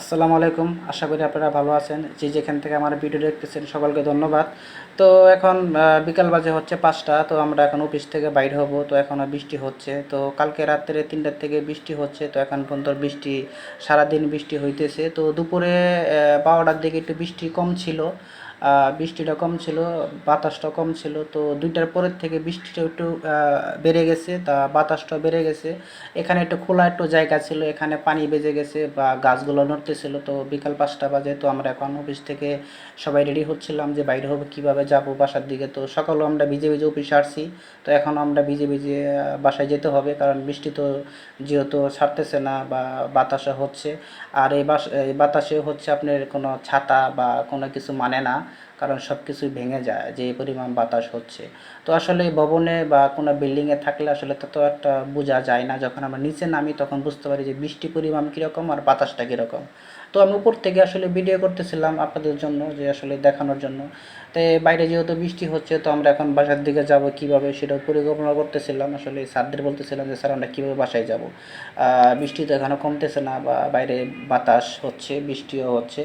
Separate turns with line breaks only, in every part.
আসসালামু আলাইকুম। আশা করি আপনারা ভালো আছেন। যে যেখান থেকে আমার ভিডিও দেখতেছেন, সকলকে ধন্যবাদ। তো এখন বিকাল বাজে হচ্ছে পাঁচটা, তো আমরা এখন অফিস থেকে বাইর হব। তো এখন বৃষ্টি হচ্ছে। তো কালকে রাত্রে তিনটার থেকে বৃষ্টি হচ্ছে। তো এখন পর্যন্ত বৃষ্টি, সারাদিন বৃষ্টি হইতেছে। তো দুপুরে বারোটার দিকে একটু বৃষ্টি কম ছিল। বৃষ্টিটা কম ছিল, বাতাসটা কম ছিল, তো দুইটার পরের থেকে বৃষ্টিটা একটু বেড়ে গেছে, তা বাতাসটা বেড়ে গেছে। এখানে একটু খোলা একটু জায়গা ছিল, এখানে পানি বেজে গেছে বা গাছগুলো নড়তেছিল, তো বিকাল পাঁচটা বাজে, তো আমরা এখন অফিস থেকে সবাই রেডি হচ্ছিলাম যে বাইরে হব, কীভাবে যাব বাসার দিকে। তো সকালেও আমরা ভিজে ভিজে অফিসে আসছি, তো এখন আমরা ভিজে ভিজে বাসায় যেতে হবে, কারণ বৃষ্টি তো যেহেতু ছাড়তেছে না বা বাতাসে হচ্ছে, আর এই বাস, এই বাতাসে হচ্ছে আপনার কোনো ছাতা বা কোনো কিছু মানে না। কারণ সব কিছুই ভেঙে যায়, যে পরিমাণ বাতাস হচ্ছে। তো আসলে ভবনে বা কোনো বিল্ডিংয়ে থাকলে আসলে তত একটা বোঝা যায় না, যখন আমরা নিচে নামি তখন বুঝতে পারি যে বৃষ্টি পরিমাণ কীরকম আর বাতাসটা কীরকম। তো আমি উপর থেকে আসলে ভিডিও করতেছিলাম আপনাদের জন্য, যে আসলে দেখানোর জন্য। তো বাইরে যেহেতু বৃষ্টি হচ্ছে, তো আমরা এখন বাসার দিকে যাব কীভাবে সেটা পরিকল্পনা করতেছিলাম। আসলে স্যারদের বলতেছিলাম যে, স্যার, আমরা কীভাবে বাসায় যাব? বৃষ্টি তো এখনও কমতেছে না বা বাইরে বাতাস হচ্ছে, বৃষ্টিও হচ্ছে।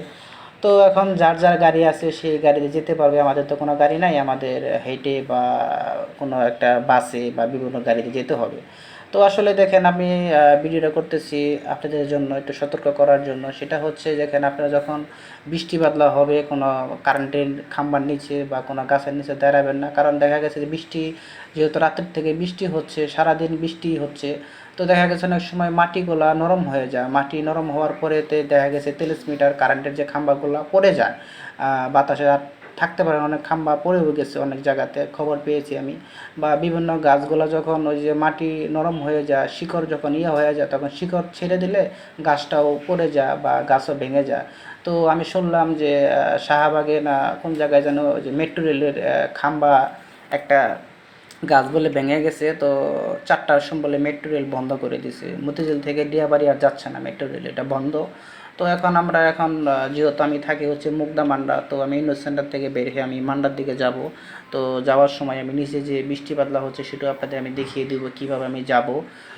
তো এখন যার যার গাড়ি আছে সেই গাড়িতে যেতে পারবে। আমাদের তো কোনো গাড়ি নাই, আমাদের হেঁটে বা কোনো একটা বাসে বা বিভিন্ন গাড়িতে যেতে হবে। তো আসলে দেখেন আমি ভিডিওটা করতেছি আপনাদের জন্য, একটু সতর্ক করার জন্য। সেটা হচ্ছে দেখেন আপনারা যখন বৃষ্টি বাদলা হবে, কোনো কারেন্টের খাম্বার নিচে বা কোনো গাছের নিচে দাঁড়াবেন না। কারণ দেখা গেছে যে বৃষ্টি, যেহেতু রাতের থেকে বৃষ্টি হচ্ছে, সারাদিন বৃষ্টি হচ্ছে তো দেখা গেছে অনেক সময় মাটিগুলা নরম হয়ে যায়। মাটি নরম হওয়ার পরেতে দেখা গেছে মিটার কারেন্টের যে খাম্বাগুলো পড়ে যায় বাতাসে আর থাকতে পারে অনেক খাম্বা পড়েও গেছে অনেক জায়গাতে, খবর পেয়েছি আমি। বা বিভিন্ন গাছগুলো যখন ওই যে মাটি নরম হয়ে যায়, শিকড় যখন ইয়ে হয়ে যায়, তখন শিকড় ছেড়ে দিলে গাছটাও পড়ে যায় বা গাছও ভেঙে যায়। তো আমি শুনলাম যে শাহবাগে না কোন জায়গায় যেন ওই যে মেট্রো রেলের খাম্বা একটা গাছ বলে ভেঙে গেছে, তো চারটার সময় বলে মেট্রো রেল বন্ধ করে দিছে। মতিঝিল থেকে ডিয়াবাড়ি আর যাচ্ছে না মেট্রো রেল এটা বন্ধ। তো এখন আমরা এখন যেহেতু আমি থাকি হচ্ছে মুগদা মান্ডা, তো আমি ইউনিট সেন্টার থেকে বের হয়ে আমি মান্ডার দিকে যাব। তো যাওয়ার সময় আমি নিচে যে বৃষ্টি বাদলা হচ্ছে সেটা আপনাদের আমি দেখিয়ে দিব কীভাবে আমি যাব।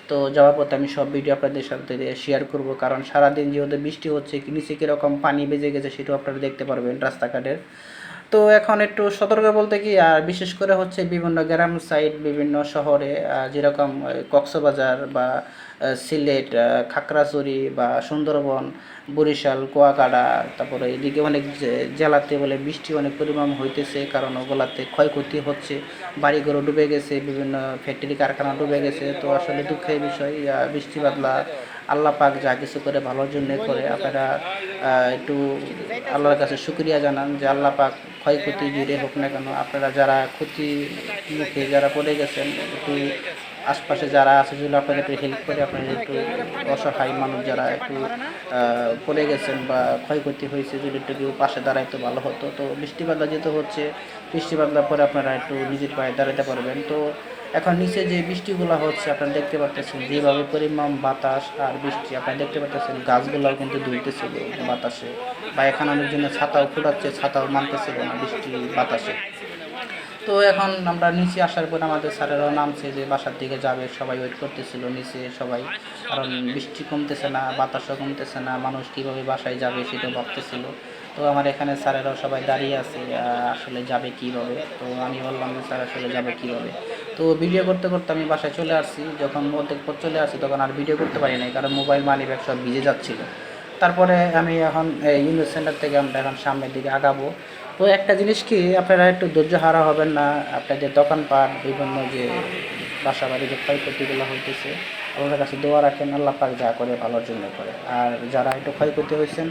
তো যাওয়ার পথে আমি সব ভিডিও আপনাদের সাথে শেয়ার করব, কারণ সারাদিন যেহেতু বৃষ্টি হচ্ছে, নিচে কীরকম পানি বেজে গেছে সেটাও আপনারা দেখতে পারবেন রাস্তাঘাটের। তো এখন একটু সতর্ক বলতে কি, আর বিশেষ করে হচ্ছে বিভিন্ন গ্রাম সাইড বিভিন্ন শহরে যেরকম কক্সবাজার বা সিলেট খাগড়াছড়ি বা সুন্দরবন, বরিশাল, কুয়াকাটা, তারপরে এদিকে অনেক জেলাতে বলে বৃষ্টি অনেক পরিমাণ হইতেছে, কারণ ওগুলাতে ক্ষয়ক্ষতি হচ্ছে। বাড়িঘর ডুবে গেছে, বিভিন্ন ফ্যাক্টরি কারখানা ডুবে গেছে, তো আসলে দুঃখের বিষয় বৃষ্টি বাদলা আল্লাহ পাক যা কিছু করে ভালোর জন্য করে, আপনারা একটু আল্লাহর কাছে শুক্রিয়া জানান যে আল্লাহ পাক ক্ষয়ক্ষতি জুড়ে হোক না কেন, আপনারা যারা ক্ষতি মুখে যারা পড়ে গেছেন, একটু আশপাশে যারা আছে যেগুলো আপনাদের একটু হেল্প করে, আপনারা একটু অসহায় মানুষ যারা একটু পড়ে গেছেন বা ক্ষয়ক্ষতি হয়েছে, যদি একটু কেউ পাশে দাঁড়াইতে ভালো হতো। তো বৃষ্টি বাদলা যেহেতু হচ্ছে বৃষ্টিবাদলা পরে আপনারা একটু নিজের পায়ে দাঁড়াতে পারবেন। তো এখন নিচে যে বৃষ্টিগুলো হচ্ছে, আপনারা দেখতে পাচ্ছেন যেভাবে পরিমাণ বাতাস আর বৃষ্টি। আপনারা দেখতে পাচ্ছেন গাছগুলোও কিন্তু দুলতেছিল বাতাসে বা এখানে অনেকজনের ছাতাও ফুটাচ্ছে, ছাতাও মানতেছিল না বৃষ্টি বাতাসে। তো এখন আমরা নিচে আসার পর আমাদের স্যারেরাও নামছে যে বাসার দিকে যাবে, সবাই ওয়েট করতেছিল নিচে সবাই। কারণ বৃষ্টি কমতেছে না, বাতাসও কমতেছে না, মানুষ কীভাবে বাসায় যাবে সেটাও ভাবতেছিল। তো আমার এখানে স্যারেরাও সবাই দাঁড়িয়ে আছে আসলে যাবে কীভাবে? তো আমি বললাম যে স্যার আসলে যাবে কীভাবে? তো ভিডিও করতে করতে আমি বাসায় চলে আসছি। যখন অর্ধেক পর চলে আসি, তখন আর ভিডিও করতে পারি নাই, কারণ মোবাইল মানি ব্যাগ সব ভিজে যাচ্ছিল। তারপরে আমি এখন ইউনিট সেন্টার থেকে আমরা এখন সামনের দিকে আগাবো। তো একটা জিনিস কি, আপনারা একটু ধৈর্য হারা হবেন না। আপনার যে দোকানপাট বিভিন্ন যে বাসা বাড়ি যে ক্ষয়ক্ষতিগুলো হইতেছে আল্লাহর কাছে দোয়া রাখেন, আল্লাহ পাক যা করে ভালোর জন্য করে। আর যারা একটু ক্ষয়ক্ষতি হয়েছেন,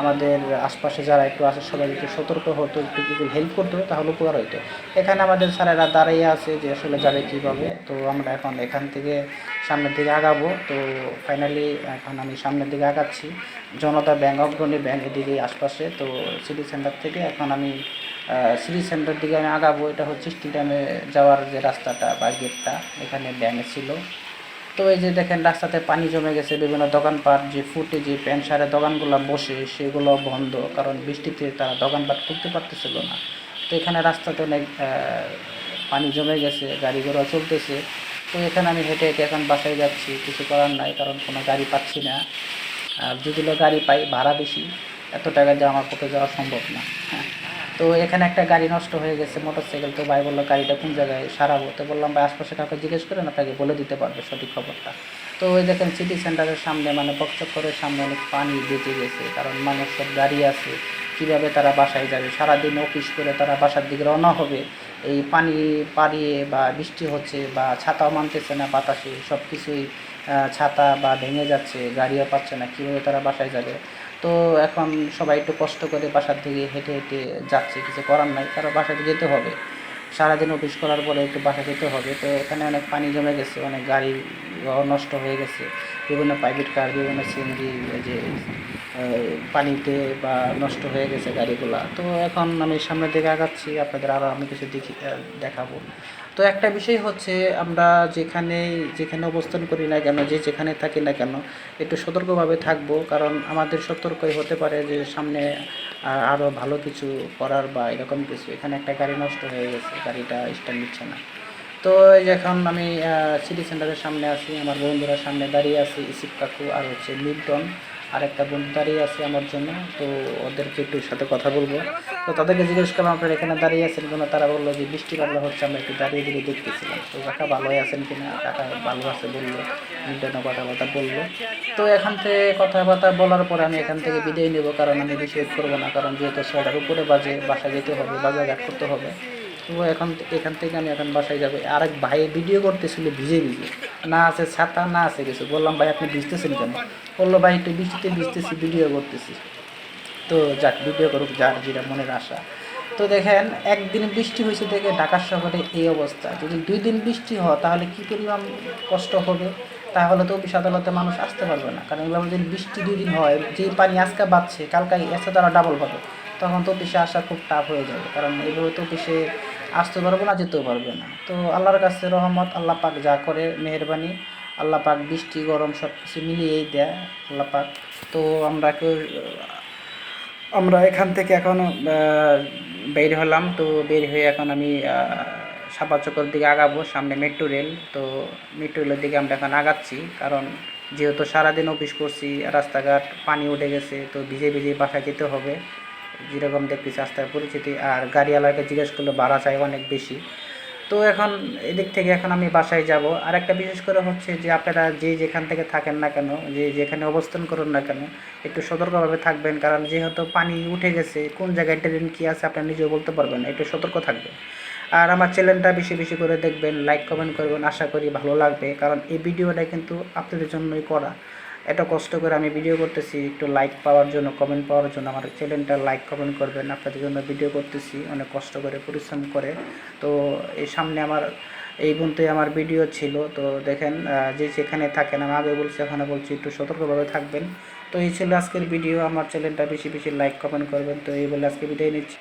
আমাদের আশপাশে যারা একটু আছে, সবাই একটু সতর্ক হতো একটু যদি হেল্প করতো তাহলে উপকার হইতো। এখানে আমাদের স্যারেরা দাঁড়িয়ে আছে যে আসলে যাবে কীভাবে, তো আমরা এখন এখান থেকে সামনের দিকে আগাবো। তো ফাইনালি এখন আমি সামনের দিকে আগাচ্ছি। জনতা ব্যাংক, অগ্রণী ব্যাংক এদিকে আশপাশে, তো সিটি সেন্টার থেকে এখন আমি সিটি সেন্টার দিকে আমি আগাবো। এটা হচ্ছে স্টেডিয়ামে যাওয়ার যে রাস্তাটা বা গেটটা এখানে ব্যাংক ছিল। তো এই যে দেখেন, রাস্তাতে পানি জমে গেছে, বিভিন্ন দোকানপাট, যে ফুটে যে প্যান্ট শাড়ের দোকানগুলো বসে, সেগুলো বন্ধ, কারণ বৃষ্টিতে তারা দোকানপাট খুলতে পারতেছিল না। তো এখানে রাস্তাতে অনেক পানি জমে গেছে গাড়ি ঘোড়া চলতেছে। তো এখানে আমি হেঁটে হেঁটে এখন বাসায় যাচ্ছি, কিছু করার নাই, কারণ কোনো গাড়ি পাচ্ছি না। আর যদি গাড়ি পাই, ভাড়া বেশি, এত টাকা দিয়ে আমার পক্ষে যাওয়া সম্ভব না। হ্যাঁ তো এখানে একটা গাড়ি নষ্ট হয়ে গেছে মোটরসাইকেল তো ভাই বলল, গাড়িটা কোন জায়গায় সারাবো? তো বললাম, ভাই, আশপাশে কাউকে জিজ্ঞেস করেন আপনাকে বলে দিতে পারবে সঠিক খবরটা। তো ওই দেখেন সিটি সেন্টারের সামনে মানে বকচক্করের সামনে অনেক পানি বেঁচে গেছে, কারণ মানুষ সব দাঁড়িয়ে আছে। কীভাবে তারা বাসায় যাবে? সারাদিন অফিস করে তারা বাসার দিকে রওনা হবে। এই পানি পাড়িয়ে বা বৃষ্টি হচ্ছে বা ছাতাও মানতেছে না বাতাসে সব কিছুই ছাতা বা ভেঙে যাচ্ছে, গাড়িও পাচ্ছে না, কীভাবে তারা বাসায় যাবে? তো এখন সবাই একটু কষ্ট করে বাসার থেকে হেঁটে হেঁটে যাচ্ছে, কিছু করার নাই, কারণ বাসাতে যেতে হবে। সারাদিন অফিস করার পরে একটু বাসা যেতে হবে। তো এখানে অনেক পানি জমে গেছে, অনেক গাড়ি নষ্ট হয়ে গেছে। বিভিন্ন প্রাইভেট কার বিভিন্ন সিএনজি যে পানিতে বা নষ্ট হয়ে গেছে গাড়িগুলা। তো এখন আমি সামনের দিকে আগাচ্ছি, আপনাদের আরও আমি কিছু দেখি দেখাবো। তো একটা বিষয় হচ্ছে আমরা যেখানে যেখানে অবস্থান করি না কেন, যে যেখানে থাকি না কেন, একটু সতর্কভাবে থাকব। কারণ আমাদের সতর্কই হতে পারে যে সামনে আ- আরও ভালো কিছু করার বা এরকম কিছু। এখানে একটা গাড়ি নষ্ট হয়ে গেছে, গাড়িটা স্ট্যান্ড নিচ্ছে না। তো এখন আমি সিটি সেন্টারের সামনে আছি, আমার বন্ধুরা সামনে দাঁড়িয়ে আছে ইসিপ কাকু আর হচ্ছে মিল্টন। আর একটা বন্ধু দাঁড়িয়ে আছে আমার জন্য, তো ওদেরকে একটু সাথে কথা বলব। তো তাদেরকে জিজ্ঞেস করলাম, আপনারা এখানে দাঁড়িয়ে আছেন কেন? তারা বলল যে, বৃষ্টি বাদলা হচ্ছে, আমরা একটু দাঁড়িয়ে দিকে দেখতেছিলাম। তো কাকা ভালোই আছেন কিনা কাকা ভালো আছে বলল মিল্টনও কথাবার্তা বলল। তো এখান থেকে কথাবার্তা বলার পরে আমি এখান থেকে বিদায় নেব, কারণ আমি বেশি করব না, কারণ যেহেতু ছয়টার উপরে বাজে বাসা যেতে হবে বাজারঘাট করতে হবে। তো এখন এখান থেকে আমি এখন বাসায় যাব। আরেক ভাই ভিডিও করতেছিল, ভিজে ভিজে। না আছে ছাতা, না আছে কিছু। বললাম, ভাই, আপনি ভিজতেছেন কেন? বলল, ভাই, একটু বৃষ্টিতে ভিজতেছি ভিডিও করতেছি। তো যাক ভিডিও করুক, যার যেটা মনের আশা। তো দেখেন, একদিন বৃষ্টি হয়েছে দেখে ঢাকার শহরে এই অবস্থা। যদি দুই দিন বৃষ্টি হয়, তাহলে কী পরিমাণ কষ্ট হবে? তাহলে তো অফিস আদালতে মানুষ আসতে পারবে না। কারণ এভাবে যদি বৃষ্টি দুই দিন হয়, যে পানি আজকে বাড়ছে কালকে এসে তারা ডাবল হবে তখন তো অফিসে আসা খুব টাফ হয়ে যাবে। কারণ এইভাবে তো অফিসে আসতে পারব না, যেতেও পারবে না। তো আল্লাহর কাছে রহমত, আল্লাহ পাক যা করে, মেহরবানি, আল্লাহ পাক বৃষ্টি, গরম সব কিছু মিলিয়েই দেয় আল্লাহ পাক। তো আমরা কেউ, আমরা এখান থেকে এখন বের হলাম। তো বের হয়ে এখন আমি সাপা চকর দিকে আগাবো, সামনে মেট্রো রেল তো মেট্রো রেলের দিকে আমরা এখন আগাচ্ছি, কারণ যেহেতু সারাদিন অফিস করছি, রাস্তাঘাট, পানি উঠে গেছে, তো ভিজে ভিজে বাসায় যেতে হবে। যেরকম দেখতেছি রাস্তার পরিচিতি। আর গাড়িওয়ালাকে জিজ্ঞেস করলে, ভাড়া চাই অনেক বেশি। তো এখন এদিক থেকে এখন আমি বাসায় যাব। আর একটা বিশেষ করে হচ্ছে যে, আপনারা যে যেখান থেকে থাকেন না কেন, যে যেখানে অবস্থান করুন না কেন, একটু সতর্কভাবে থাকবেন। কারণ যেহেতু পানি উঠে গেছে, কোন জায়গায় ট্রেন কী আছে আপনারা নিজেও বলতে পারবেন একটু সতর্ক থাকবেন। আর আমার চ্যানেলটা বেশি বেশি করে দেখবেন, লাইক, কমেন্ট করবেন, আশা করি ভালো লাগবে। কারণ এই ভিডিওটা কিন্তু আপনাদের জন্যই করা। এত কষ্ট করে আমি ভিডিও করতেছি, একটু লাইক পাওয়ার জন্য কমেন্ট পাওয়ার জন্য আমার চ্যানেলটা লাইক কমেন্ট করবেন, আপনাদের জন্য ভিডিও করতেছি, অনেক কষ্ট করে, পরিশ্রম করে। তো এই সামনে আমার, এই পর্যন্তই আমার ভিডিও ছিল, তো দেখেন যে সেখানে থাকেন, আমি আগে বলছি, এখানে বলছি, একটু সতর্কভাবে থাকবেন। তো এই ছিল আজকের ভিডিও আমার চ্যানেলটা বেশি বেশি লাইক কমেন্ট করবেন। তো এই বলে আজকে বিদায় নিচ্ছি।